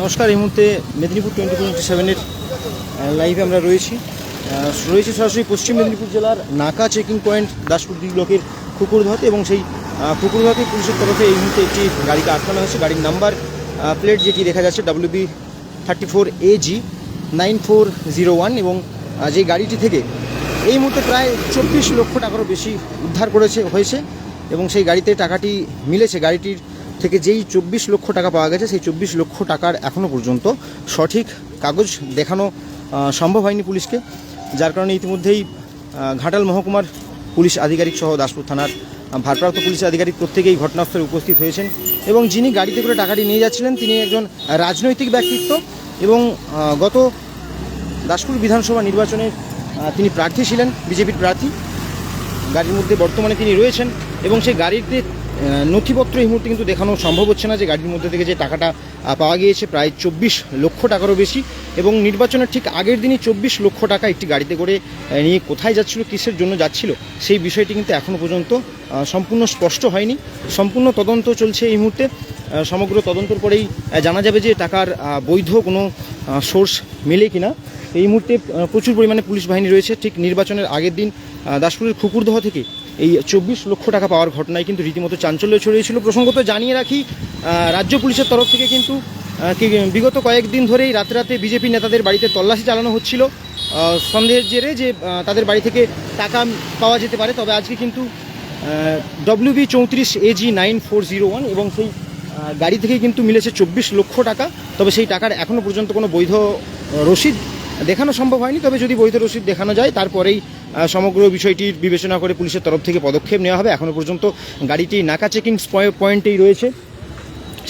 নমস্কার, এই মুহূর্তে মেদিনীপুর টোয়েন্টি টোয়েন্টি সেভেনের লাইভে আমরা রয়েছি। রয়েছে সরাসরি পশ্চিম মেদিনীপুর জেলার নাকা চেকিং পয়েন্ট দাসপুর দুই ব্লকের কুকুরধাতে এবং সেই কুকুরধাতে পুলিশের তরফে এই মুহূর্তে একটি গাড়িকে আটকানো হয়েছে। গাড়ির নাম্বার প্লেট যেটি দেখা যাচ্ছে W B thirty four A G nine four zero one এবং যে গাড়িটি থেকে এই মুহূর্তে প্রায় চব্বিশ লক্ষ টাকারও বেশি উদ্ধার করেছে, হয়েছে এবং সেই গাড়িতে টাকাটি মিলেছে। গাড়িটির থেকে যেই চব্বিশ লক্ষ টাকা পাওয়া গেছে, সেই চব্বিশ লক্ষ টাকার এখনও পর্যন্ত সঠিক কাগজ দেখানো সম্ভব হয়নি পুলিশকে। যার কারণে ইতিমধ্যেই ঘাটাল মহকুমার পুলিশ আধিকারিক সহ দাসপুর থানার ভারপ্রাপ্ত পুলিশ আধিকারিক প্রত্যেকেই ঘটনাস্থলে উপস্থিত হয়েছেন এবং যিনি গাড়িতে করে টাকাটি নিয়ে যাচ্ছিলেন, তিনি একজন রাজনৈতিক ব্যক্তিত্ব এবং গত দাসপুর বিধানসভা নির্বাচনে তিনি প্রার্থী ছিলেন, বিজেপির প্রার্থী। গাড়ির মধ্যে বর্তমানে তিনি রয়েছেন এবং সেই গাড়িতে নথিপত্র এই মুহূর্তে কিন্তু দেখানো সম্ভব হচ্ছে না যে গাড়ির মধ্যে থেকে যে টাকাটা পাওয়া গিয়েছে প্রায় চব্বিশ লক্ষ টাকারও বেশি এবং নির্বাচনের ঠিক আগের দিনই চব্বিশ লক্ষ টাকা একটি গাড়িতে করে নিয়ে কোথায় যাচ্ছিল, কিসের জন্য যাচ্ছিল, সেই বিষয়টি কিন্তু এখনও পর্যন্ত সম্পূর্ণ স্পষ্ট হয়নি। সম্পূর্ণ তদন্ত চলছে এই মুহূর্তে। সমগ্র তদন্তর পরেই জানা যাবে যে টাকার বৈধ কোনো সোর্স মেলে কিনা। এই মুহূর্তে প্রচুর পরিমাণে পুলিশ বাহিনী রয়েছে। ঠিক নির্বাচনের আগের দিন দাসপুরের খুকুরদহ থেকে এই চব্বিশ লক্ষ টাকা পাওয়ার ঘটনায় কিন্তু রীতিমতো চাঞ্চল্য ছড়িয়েছিল প্রসঙ্গত জানিয়ে রাখি রাজ্য পুলিশের তরফ থেকে কিন্তু বিগত কয়েকদিন ধরেই রাতে রাতে বিজেপি নেতাদের বাড়িতে তল্লাশি চালানো হচ্ছিল। সন্দেহের জেরে যে তাদের বাড়ি থেকে টাকা পাওয়া যেতে পারে, তবে আজকে কিন্তু ডব্লিউ বি চৌত্রিশ A G nine four zero one এবং সেই গাড়ি থেকে কিন্তু মিলেছে চব্বিশ লক্ষ টাকা। তবে সেই টাকার এখনও পর্যন্ত কোনো বৈধ রসিদ দেখানো সম্ভব হয়নি, তবে যদি বৈধ রসিদ দেখানো যায়, তারপরেই সমগ্র বিষয়টির বিবেচনা করে পুলিশের তরফ থেকে পদক্ষেপ নেওয়া হবে। এখনও পর্যন্ত গাড়িটি নাকা চেকিং পয়েন্টেই রয়েছে।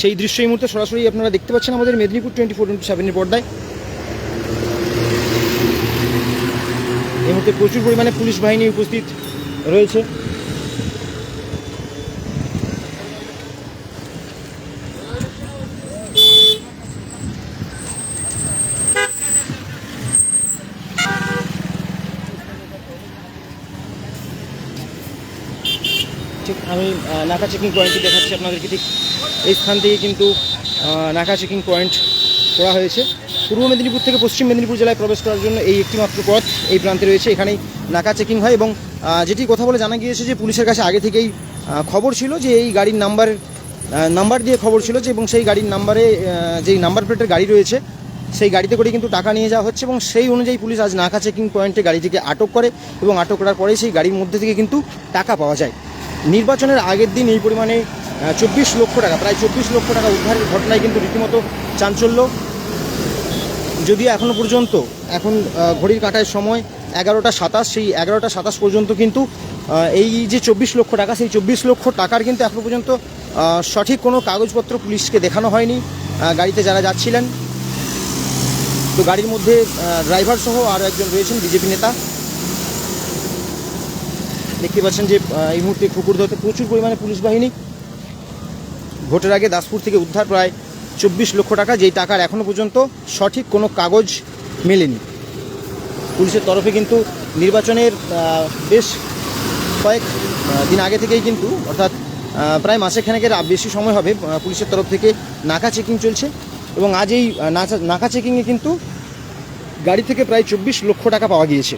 সেই দৃশ্য এই মুহূর্তে সরাসরি আপনারা দেখতে পাচ্ছেন আমাদের মেদিনীপুর টোয়েন্টি ফোর টোয়েন্টি সেভেনের পর্দায়। এই মুহূর্তে প্রচুর পরিমাণে পুলিশ বাহিনী উপস্থিত রয়েছে। আমি নাকা চেকিং পয়েন্টটি দেখাচ্ছি আপনাদেরকে ঠিক এই স্থান থেকে কিন্তু নাকা চেকিং পয়েন্ট করা হয়েছে। পূর্ব মেদিনীপুর থেকে পশ্চিম মেদিনীপুর জেলায় প্রবেশ করার জন্য এই একটি মাত্র পথ এই প্রান্তে রয়েছে। এখানেই নাকা চেকিং হয় এবং যেটি কথা বলে জানা গিয়েছে যে পুলিশের কাছে আগে থেকেই খবর ছিল যে এই গাড়ির নাম্বার নাম্বার দিয়ে খবর ছিল যে এবং সেই গাড়ির নাম্বারে যেই নাম্বার প্লেটের গাড়ি রয়েছে, সেই গাড়িতে করে কিন্তু টাকা নিয়ে যাওয়া হচ্ছে এবং সেই অনুযায়ী পুলিশ আজ নাকা চেকিং পয়েন্টে গাড়িটিকে আটক করে এবং আটক করার পরেই সেই গাড়ির মধ্যে থেকে কিন্তু টাকা পাওয়া যায়। নির্বাচনের আগের দিন এই পরিমাণে চব্বিশ লক্ষ টাকা, প্রায় চব্বিশ লক্ষ টাকা উদ্ধারের ঘটনায় কিন্তু রীতিমতো চাঞ্চল্য। যদিও এখনও পর্যন্ত, এখন ঘড়ির কাটায় সময় এগারোটা সাতাশ, সেই এগারোটা সাতাশ পর্যন্ত কিন্তু এই যে চব্বিশ লক্ষ টাকা, সেই চব্বিশ লক্ষ টাকার কিন্তু এখনও পর্যন্ত সঠিক কোনো কাগজপত্র পুলিশকে দেখানো হয়নি গাড়িতে যারা যাচ্ছিলেন। তো গাড়ির মধ্যে ড্রাইভার সহ আরও একজন রয়েছেন বিজেপি নেতা। দেখতে পাচ্ছেন যে এই মুহূর্তে কুকুরদতে প্রচুর পরিমাণে পুলিশ বাহিনী। ভোটের আগে দাসপুর থেকে উদ্ধার প্রায় চব্বিশ লক্ষ টাকা, যেই টাকার এখনও পর্যন্ত সঠিক কোনো কাগজ মেলেনি। পুলিশের তরফে কিন্তু নির্বাচনের বেশ কয়েক দিন আগে থেকেই কিন্তু, অর্থাৎ প্রায় মাসেখানেকের বেশি সময় হবে পুলিশের তরফ থেকে নাকা চেকিং চলছে এবং আজ এই নাকা চেকিংয়ে কিন্তু গাড়ি থেকে প্রায় চব্বিশ লক্ষ টাকা পাওয়া গিয়েছে।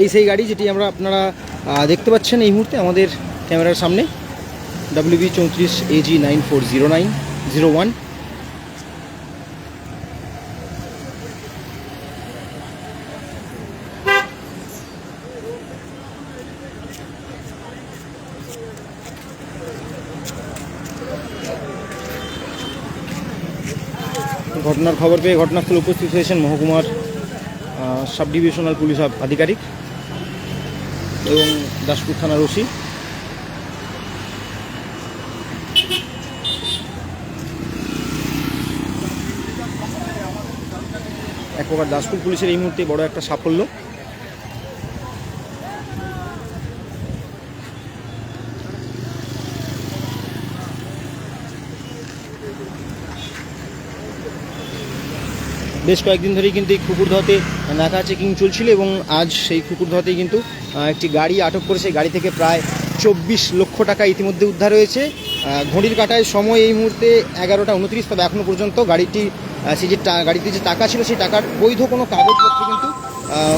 এই সেই গাড়ি যেটি আমরা আপনারা দেখতে পাচ্ছেন এই মুহূর্তে আমাদের ক্যামেরার সামনে। ডাব্লিউ বি চৌত্রিশ A G nine four zero nine zero one ঘটনার খবর পেয়ে ঘটনাস্থলে উপস্থিত হয়েছেন মহকুমার সাব ডিভিশনাল পুলিশ আধিকারিক। এবং দাসপুর থানার ওসি। এক প্রকার দাসপুর পুলিশের এই মুহূর্তে বড় একটা সাফল্য। বেশ কয়েকদিন ধরেই কিন্তু এই কুকুরধতে নাকা চেকিং চলছিল এবং আজ সেই কুকুরধতেই কিন্তু একটি গাড়ি আটক করে সেই গাড়ি থেকে প্রায় চব্বিশ লক্ষ টাকা ইতিমধ্যে উদ্ধার হয়েছে। ঘড়ির কাটায় সময় এই মুহূর্তে এগারোটা উনত্রিশ, তবে এখনও পর্যন্ত গাড়িটি সেই যে গাড়িতে যে টাকা ছিল সেই টাকার বৈধ কোনো কাগজপত্র কিন্তু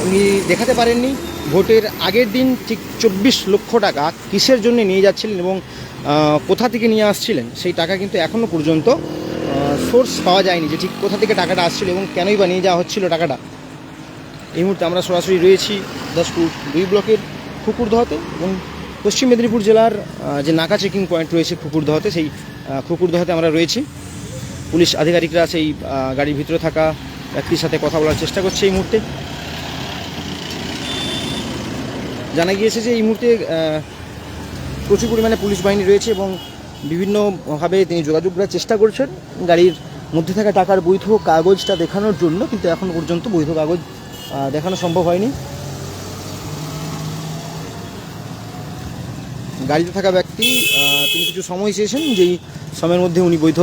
উনি দেখাতে পারেননি। ভোটের আগের দিন ঠিক চব্বিশ লক্ষ টাকা কিসের জন্য নিয়ে যাচ্ছিলেন এবং কোথা থেকে নিয়ে আসছিলেন সেই টাকা কিন্তু এখনও পর্যন্ত সোর্স পাওয়া যায়নি যে ঠিক কোথা থেকে টাকাটা আসছিল এবং কেনই বা নিয়ে যাওয়া হচ্ছিল টাকাটা। এই মুহূর্তে আমরা সরাসরি রয়েছি দাসপুর দুই ব্লকের কুকুরদহতে এবং পশ্চিম মেদিনীপুর জেলার যে নাকা চেকিং পয়েন্ট রয়েছে কুকুরদহতে সেই আহ, আমরা রয়েছি। পুলিশ আধিকারিকরা সেই গাড়ির ভিতরে থাকা ব্যক্তির সাথে কথা বলার চেষ্টা করছে এই মুহূর্তে। জানা গিয়েছে যে এই মুহূর্তে প্রচুর পরিমাণে পুলিশ বাহিনী রয়েছে এবং বিভিন্নভাবে তিনি যোগাযোগ করার চেষ্টা করছেন। গাড়ির মধ্যে থাকা টাকার বৈধ কাগজটা দেখানোর জন্য, কিন্তু এখন পর্যন্ত বৈধ কাগজ দেখানো সম্ভব হয়নি। গাড়িতে থাকা ব্যক্তি তিনি কিছু সময় চেয়েছেন, যেই সময়ের মধ্যে উনি বৈধ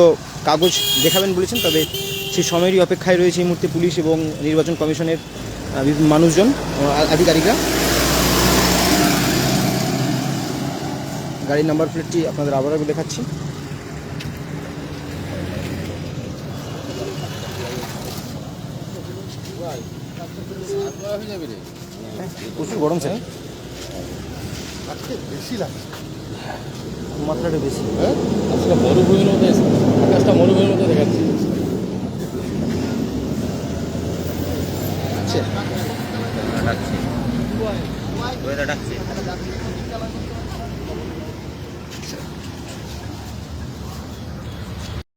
কাগজ দেখাবেন বলেছেন, তবে সেই সময়েরই অপেক্ষায় রয়েছে এই মুহূর্তে পুলিশ এবং নির্বাচন কমিশনের মানুষজন, আধিকারিকরা। গাড়ির নাম্বার প্লেটটি আপনাদের আবার একবার দেখাচ্ছি। প্রচুর গরম স্যার। আজকে বেশি লাগছে মাত্রাটা বেশি। হ্যাঁ আজকে মরুভূমির মধ্যে, আকাশটা মরুভূমির মধ্যে দেখাচ্ছে।